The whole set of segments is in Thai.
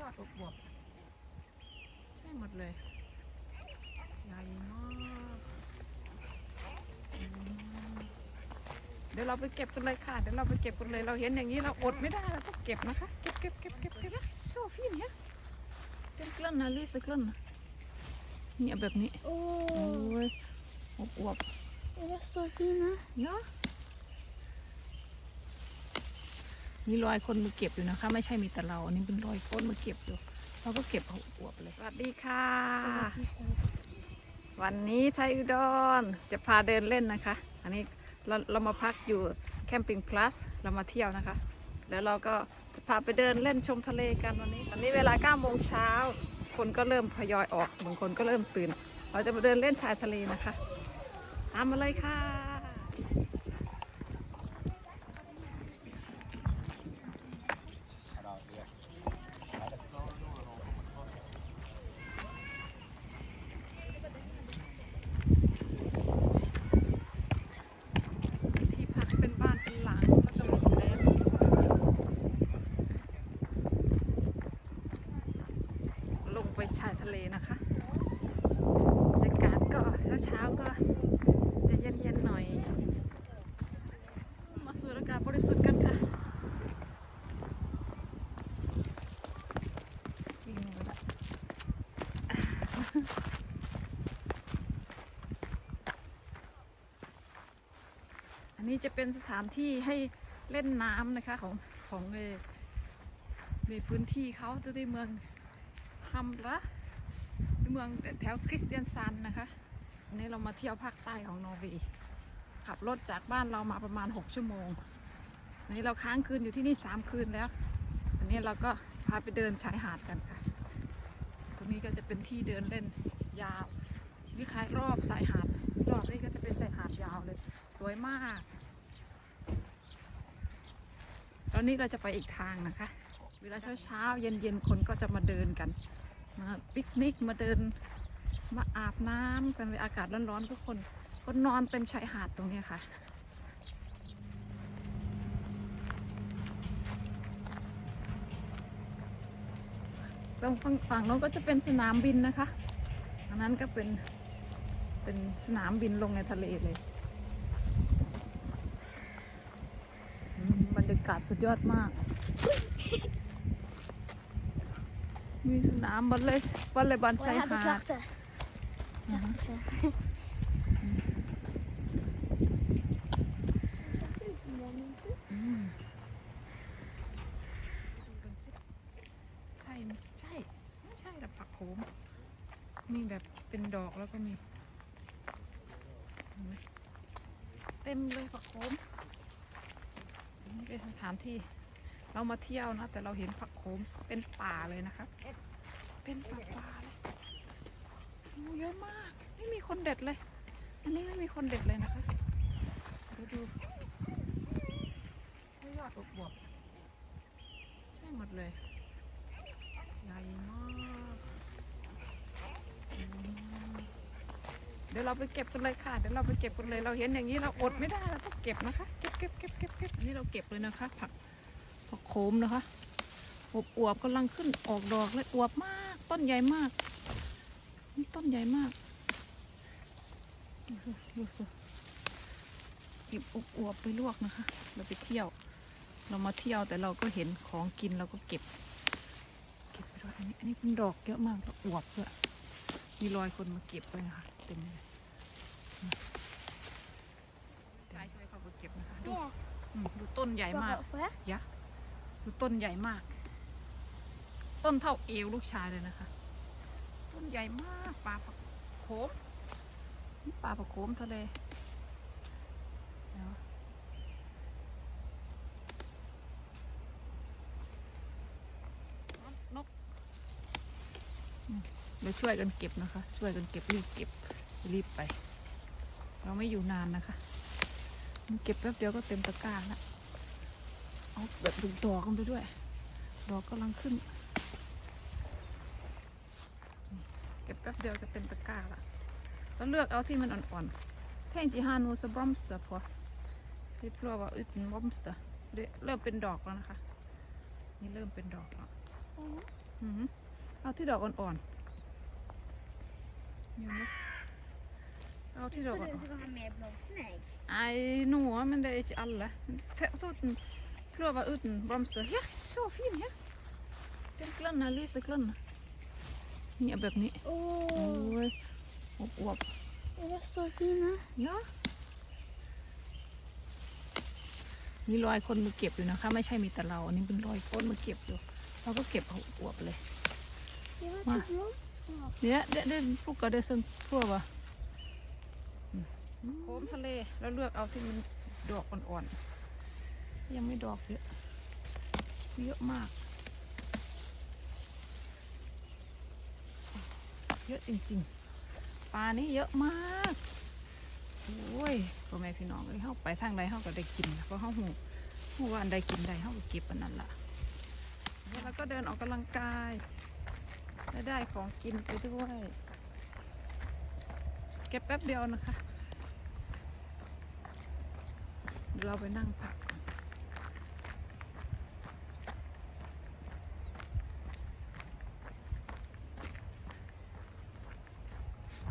ยอดบวบๆใช่หมดเลยใหญ่มากสวยมากเดี๋ยวเราไปเก็บกันเลยค่ะ เดี๋ยวเราไปเก็บกันเลย เราเห็นอย่างนี้เราอดไม่ได้เราต้องเก็บนะคะ เก็บเก็บเก็บเก็บเก็บโซฟี่เนี่ยเป็นกล้นนะลิสกล้นนะเนี่ยแบบนี้ โอ้ Åh, ยอวบ det var så fina. ๆเนาะ มีรอยคนมาเก็บอยู่นะคะ ไม่ใช่มีแต่เราอันนี้เป็นรอยคนมาเก็บอยู่เราก็เก็บเอาอวบเลยสวัสดีค่ะ วันนี้ไทยอุดรจะพาเดินเล่นนะคะ อันนี้เราเรามาพักอยู่แคมปิ้งพลัสเรามาเที่ยวนะคะ แล้วเราก็จะพาไปเดินเล่นชมทะเลกันวันนี้ วันนี้เวลา9โมงเช้าคนก็เริ่มทยอยออกบางคนก็เริ่มตื่น เราจะมาเดินเล่นชายทะเลนะคะตามมาเลยค่ะ ที่พักเป็นบ้านเป็นหลังก็จะมีแล้ลงไป ชายทะเลนะคะบรรยากาศก็เช้าๆก็จะเย็นๆหน่อย มาสูดอากาศบริสุทธิ์กันค่ะอันนี้จะเป็นสถานที่ให้เล่นน้ำนะคะของของในพื้นที่เขาจะได้เมือง ฮัมระเมืองแถวคริสเตียนซันนะคะอันนี้เรามาเที่ยวภาคใต้ของนอร์เวย์ขับรถจากบ้านเรามาประมาณ 6 ชั่วโมงอันนี้เราค้างคืนอยู่ที่นี่ 3 คืนแล้ว อันนี้เราก็พาไปเดินชายหาดกันค่ะ ตรงนี้ก็จะเป็นที่เดินเล่นยาวนี่คล้ายรอบสายหาด รอบนี้ก็จะเป็นชายหาดยาวเลย สวยมาก ตอนนี้เราจะไปอีกทางนะคะ เวลาเช้าๆเย็นๆคนก็จะมาเดินกัน มาปิกนิกมาเดินมาอาบน้ำกันเวลาอากาศร้อนๆทุกคนก็นอนเต็มชายหาดตรงนี้ค่ะตรงฝั่งฝั่งโน้นก็จะเป็นสนามบินนะคะอันนั้นก็เป็นเป็นสนามบินลงในทะเลเลย บรรยากาศสุดยอดมาก มีสนามบอลเลยบอลเลยบอล Och ชาย jag hade หาด klatter. Mhm. Klatter. อืมใช่ไหมใช่ไม่ใช่แต่ผักโขมมีแบบเป็นดอกแล้วก็มีเห็นไหมเต็มเลยผักโขมนี่เป็นสถานที่ เรามาเที่ยวนะ แต่เราเห็นผักโขมเป็นป่าเลยนะคะ เป็นป่าป่าเลยโอ้เยอะมาก ไม่มีคนเด็ดเลย อันนี้ไม่มีคนเด็ดเลยนะคะดูดูยอดบวบใช่หมดเลย ใหญ่มาก เดี๋ยวเราไปเก็บกันเลยค่ะ เดี๋ยวเราไปเก็บกันเลย เราเห็นอย่างนี้เราอดไม่ได้เราต้องเก็บนะคะ เก็บเก็บเก็บเก็บเก็บนนี้เราเก็บเลยนะคะ ผัก โขมนะคะอวบอวบๆกำลังขึ้นออกดอกเลยอวบมาก ต้นใหญ่มาก นี่ต้นใหญ่มากดูสิดูสิเก็บอวบๆไปลวกนะคะ เราไปเที่ยว เรามาเที่ยวแต่เราก็เห็นของกินเราก็เก็บ เก็บไปด้วยอันนี้ อันนี้เป็นดอกเยอะมากแล้วอวบด้วยมีรอยคนมาเก็บไปนะคะเต็มเลยใช่ใช่เขามาเก็บนะคะดู Det. อืมดูต้นใหญ่มาก Får jag? ยะ ดูต้นใหญ่มาก ต้นเท่าเอวลูกชายเลยนะคะ ต้นใหญ่มากปลาผักโขมนี่ปลาโขมทะเลนกมเดี๋ยวช่วยกันเก็บนะคะ ช่วยกันเก็บรีบเก็บรีบไป เราไม่อยู่นานนะคะ มันเก็บแป๊บเดียวก็เต็มตะกร้าแล้ว เอาแบบดูดอกกันไปด้วย ดอกกำลังขึ้นนี่เก็บแป๊บเดียวจะเต็มตะกร้าละก็เลือกเอาที่มันอ่อนๆแท่งจีฮานูสบรอมสเตอร์พอที่พลัวว่าอึดบอมสเตอร์เริ่มเป็นดอกแล้วนะคะ นี่เริ่มเป็นดอกแล้ว Mm. อืมเอาที่ดอกอ่อนๆเดี๋ยวนะเอาที่ดอก För อ่อน du ska ha med blomsnägg. ๆ Nej, noe, men det er ikke alle. Se- ta den- Prøve uten blomster. Ja, så fin, ja. Den grønne, lyse grønne. Ja, แบบนี้ Åh, โอ้ยอวบ är det så fina? ๆ ja มีรอยคนมาเก็บอยู่นะคะ ไม่ใช่มีแต่เรา อันนี้เป็นรอยคนมาเก็บอยู่ เราก็เก็บเอาอวบเลย Det var Va? ett blomster. เนี่ยเด็ดเด็ดพวกก็ได้ซึ่งพวกวะโคมทะเล แล้วเลือกเอาที่มันดอกอ่อนๆ ยังไม่ดอกเยอะ เยอะมาก เยอะจริงๆ ปลานี่เยอะมาก โอ้ยพ่อแม่พี่น้องเลยเข้าไปทางใดเข้าก็ได้กินเพราะเข้าหูหูว่าอันใดกินใดเข้าก็เก็บอันนั้นล่ะแล้วก็เดินออกกำลังกายและได้ของกินไปด้วย เก็บแป๊บเดียวนะคะเดี๋ยวเราไปนั่งพัก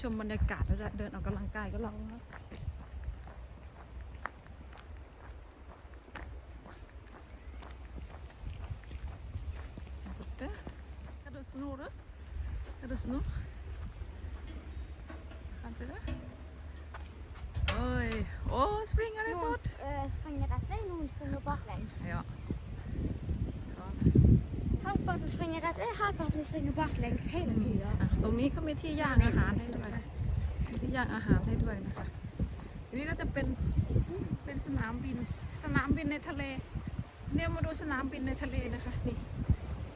ชมบรรยากาศแล้วเดินออกกำลังกายก็เราแล้ว Goed, hè? Ga dus snoeren. Ga dus nog. Gaan ze weg? Oj, åh, springer det Någon fort? äh, springer rätt väg, någon springer baklänges. Ja. ja. Halvparten springer rätt väg, halvparten springer baklengs hela tiden. อะตรงนี้เขามีที่ย่างอาหารให้ด้วยมีที่ย่างอาหารให้ด้วยนะคะอันนี้ก็จะเป็นเป็นสนามบิน สนามบินในทะเล เนี่ยมาดูสนามบินในทะเลนะคะ นี่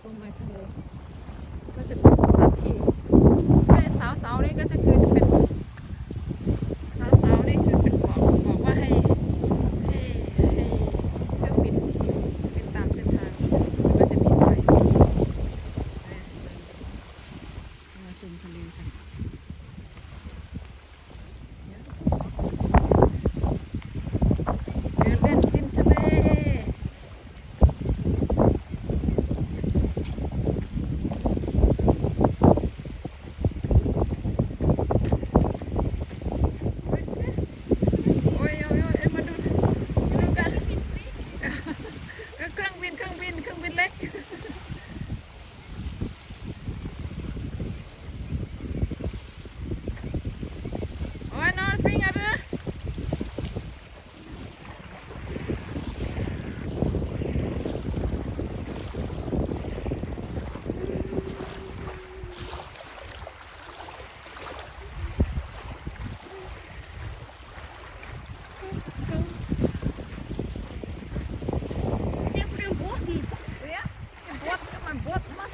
ตรงในทะเล ก็จะเป็นสถานที่ไม่สาวสาๆนี่ก็จะคือจะเป็นสาวสาวๆนี่คือเป็นบอกบอกว่าให้ให้ให้เครื่องบินบินตามเส้นทางแล้วก็จะมีไฟ มาชมทะเลกันเดินเล่นริมทะเลโอ้ยเสียโอ้ยโอ้ยโอ้ยเอ็มมาดูมาดูกันก็เครื่องบินเครื่องบินเครื่องบินเล็ก โอ้ยนอนฟิงอะไรนะเ Se på den båten. Ja, en båt, men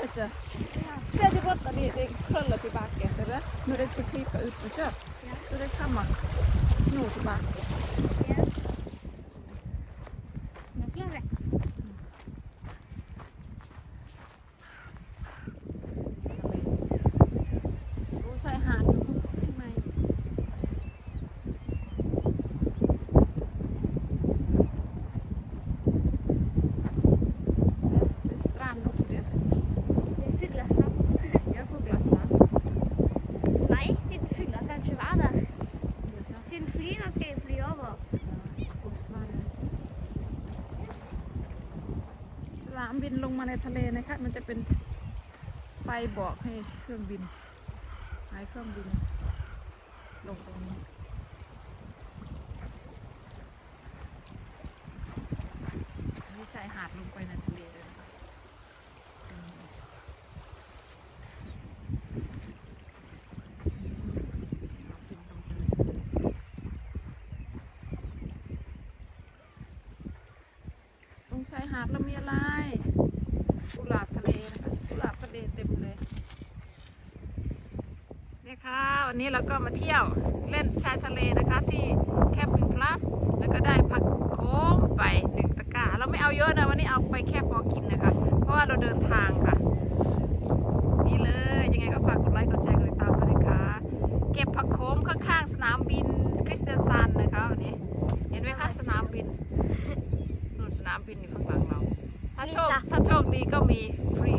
Petra. du? Ser du borta, det, det kollar tillbaka. Ser du? När det ska krypa ut på kött. Ja. Så det kan man sno tillbaka. ามบินลงมาในทะเลนะคะ มันจะเป็นไฟบอกให้เครื่องบินให้เครื่องบิน ลงตรงนี้ายหาดลงไปในทะเลเลยนะคะอืมเอาขึ้นลงไปเลยตรงชายหาดเรามีอะไรกุหลาบทะเลนะคะกุหลาบทะเลเต็มเลย เนี่ยค่ะวั นนี้เราก็มาเที่ยวเล่นชายทะเลนะคะที่แคปิงพลัสแล้วก็ได้ผักโค้งไปหนึ่งตะกร้าเราไม่เอาเยอะนะวันนี้เอาไปแค่พอกินนะคะ เพราะว่าเราเดินทางค่ะ นี่เลยยังไงก็ฝากกดไลค์กดแชร์กดติดตามด้วยนะคะ เก็บผักโค้งข้างๆสนามบินคริสเตียนซันนะคะวันนี้เห็นไหมคะสนามบินนู่นสนามบินอยู่ข้างหลังเรา ถ้าโชคถ้าโชคดีก็มีฟรี